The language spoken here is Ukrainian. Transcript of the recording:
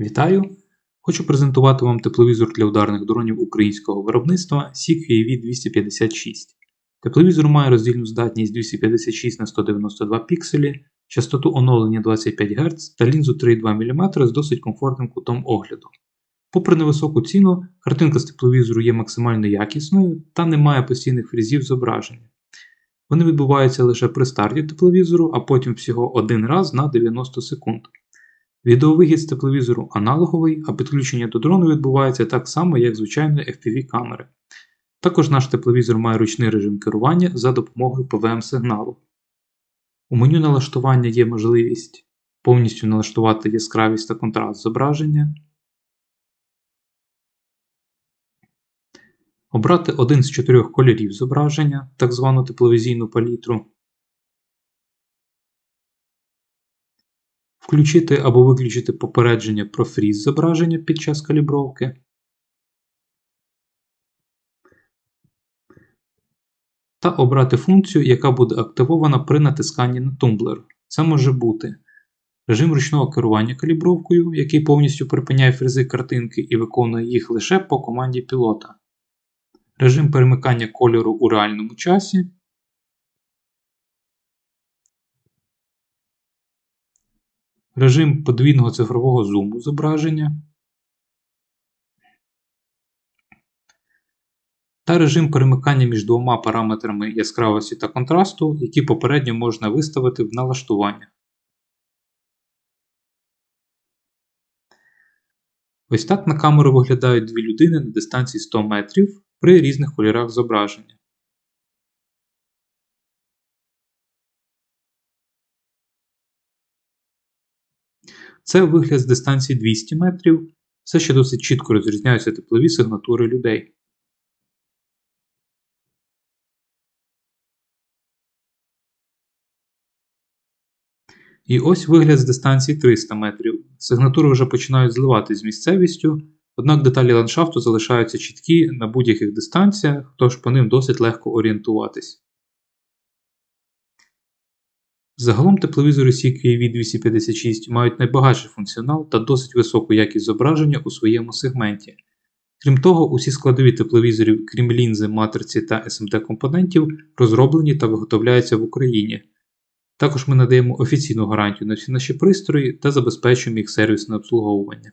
Вітаю! Хочу презентувати вам тепловізор для ударних дронів українського виробництва CQAV 256. Тепловізор має роздільну здатність 256 на 192 пікселі, частоту оновлення 25 Гц та лінзу 3,2 мм з досить комфортним кутом огляду. Попри невисоку ціну, картинка з тепловізору є максимально якісною та не має постійних фрізів зображення. Вони відбуваються лише при старті тепловізору, а потім всього один раз на 90 секунд. Відеовигід з тепловізору аналоговий, а підключення до дрону відбувається так само, як звичайної FPV-камери. Також наш тепловізор має ручний режим керування за допомогою ПВМ-сигналу. У меню налаштування є можливість повністю налаштувати яскравість та контраст зображення, обрати один з чотирьох кольорів зображення, так звану тепловізійну палітру, включити або виключити попередження про фріз зображення під час калібровки, та обрати функцію, яка буде активована при натисканні на тумблер. Це може бути режим ручного керування калібровкою, який повністю припиняє фрези картинки і виконує їх лише по команді пілота, режим перемикання кольору у реальному часі. Режим подвійного цифрового зуму зображення та режим перемикання між двома параметрами яскравості та контрасту, які попередньо можна виставити в налаштуваннях. Ось так на камеру виглядають дві людини на дистанції 100 метрів при різних кольорах зображення. Це вигляд з дистанції 200 метрів, все ще досить чітко розрізняються теплові сигнатури людей. І ось вигляд з дистанції 300 метрів. Сигнатури вже починають зливатись з місцевістю, однак деталі ландшафту залишаються чіткі на будь-яких дистанціях, тож по ним досить легко орієнтуватись. Загалом тепловізори CQAV 256 мають найбагатший функціонал та досить високу якість зображення у своєму сегменті. Крім того, усі складові тепловізорів, крім лінзи, матриці та SMD компонентів, розроблені та виготовляються в Україні. Також ми надаємо офіційну гарантію на всі наші пристрої та забезпечуємо їх сервісне обслуговування.